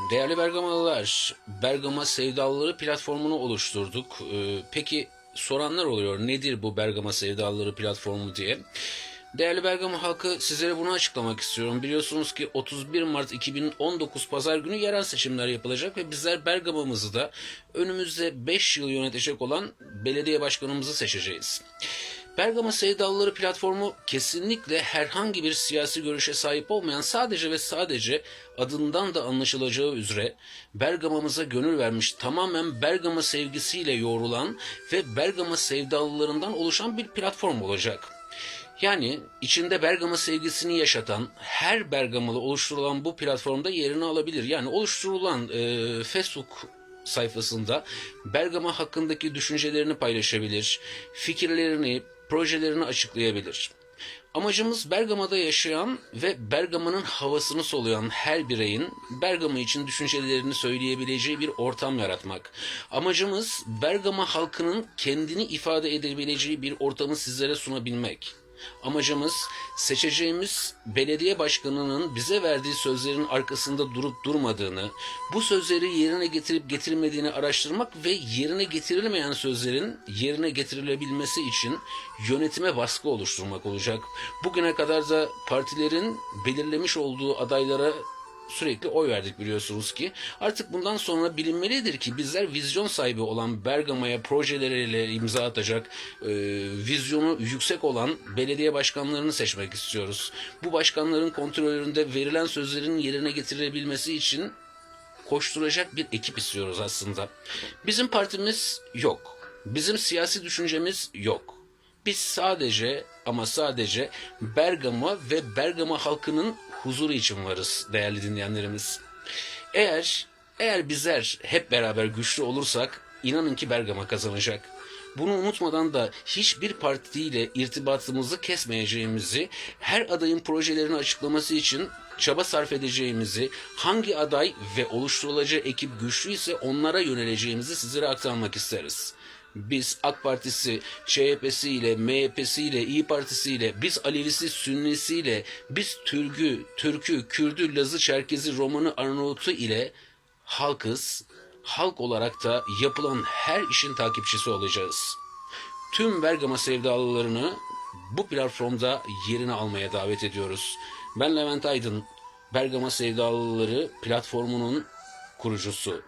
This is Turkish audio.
Değerli Bergamalılar, Bergama Sevdalıları platformunu oluşturduk. Ee, peki soranlar oluyor nedir bu Bergama Sevdalıları platformu diye. Değerli Bergama halkı sizlere bunu açıklamak istiyorum. Biliyorsunuz ki 31 Mart 2019 Pazar günü yerel seçimler yapılacak ve bizler Bergama'mızı da önümüzde 5 yıl yönetecek olan belediye başkanımızı seçeceğiz. Bergama Sevdalıları platformu kesinlikle herhangi bir siyasi görüşe sahip olmayan sadece ve sadece adından da anlaşılacağı üzere Bergama'mıza gönül vermiş tamamen Bergama sevgisiyle yoğrulan ve Bergama sevdalılarından oluşan bir platform olacak. Yani içinde Bergama sevgisini yaşatan her Bergamalı oluşturulan bu platformda yerini alabilir. Yani oluşturulan e, Facebook sayfasında Bergama hakkındaki düşüncelerini paylaşabilir, fikirlerini, projelerini açıklayabilir. Amacımız Bergama'da yaşayan ve Bergama'nın havasını soluyan her bireyin Bergama için düşüncelerini söyleyebileceği bir ortam yaratmak. Amacımız Bergama halkının kendini ifade edebileceği bir ortamı sizlere sunabilmek. Amacımız seçeceğimiz belediye başkanının bize verdiği sözlerin arkasında durup durmadığını, bu sözleri yerine getirip getirmediğini araştırmak ve yerine getirilmeyen sözlerin yerine getirilebilmesi için yönetime baskı oluşturmak olacak. Bugüne kadar da partilerin belirlemiş olduğu adaylara sürekli oy verdik biliyorsunuz ki. Artık bundan sonra bilinmelidir ki bizler vizyon sahibi olan Bergama'ya projeleriyle imza atacak, e, vizyonu yüksek olan belediye başkanlarını seçmek istiyoruz. Bu başkanların kontrolünde verilen sözlerin yerine getirilebilmesi için koşturacak bir ekip istiyoruz aslında. Bizim partimiz yok. Bizim siyasi düşüncemiz yok. Biz sadece ama sadece Bergama ve Bergama halkının huzuru için varız değerli dinleyenlerimiz. Eğer eğer bizler hep beraber güçlü olursak inanın ki Bergama kazanacak. Bunu unutmadan da hiçbir partiyle irtibatımızı kesmeyeceğimizi, her adayın projelerini açıklaması için çaba sarf edeceğimizi, hangi aday ve oluşturulacağı ekip güçlüyse onlara yöneleceğimizi sizlere aktarmak isteriz. Biz AK Partisi, CHP'siyle, MHP'siyle, İyi Partisi'yle, biz Alevisi, Sünnisiyle, biz Türk'ü, Türk'ü, Kürd'ü, Laz'ı, Çerkez'i, Roman'ı, Arnavut'u ile halkız. Halk olarak da yapılan her işin takipçisi olacağız. Tüm Bergama sevdalılarını bu platformda yerini almaya davet ediyoruz. Ben Levent Aydın, Bergama Sevdalıları platformunun kurucusu.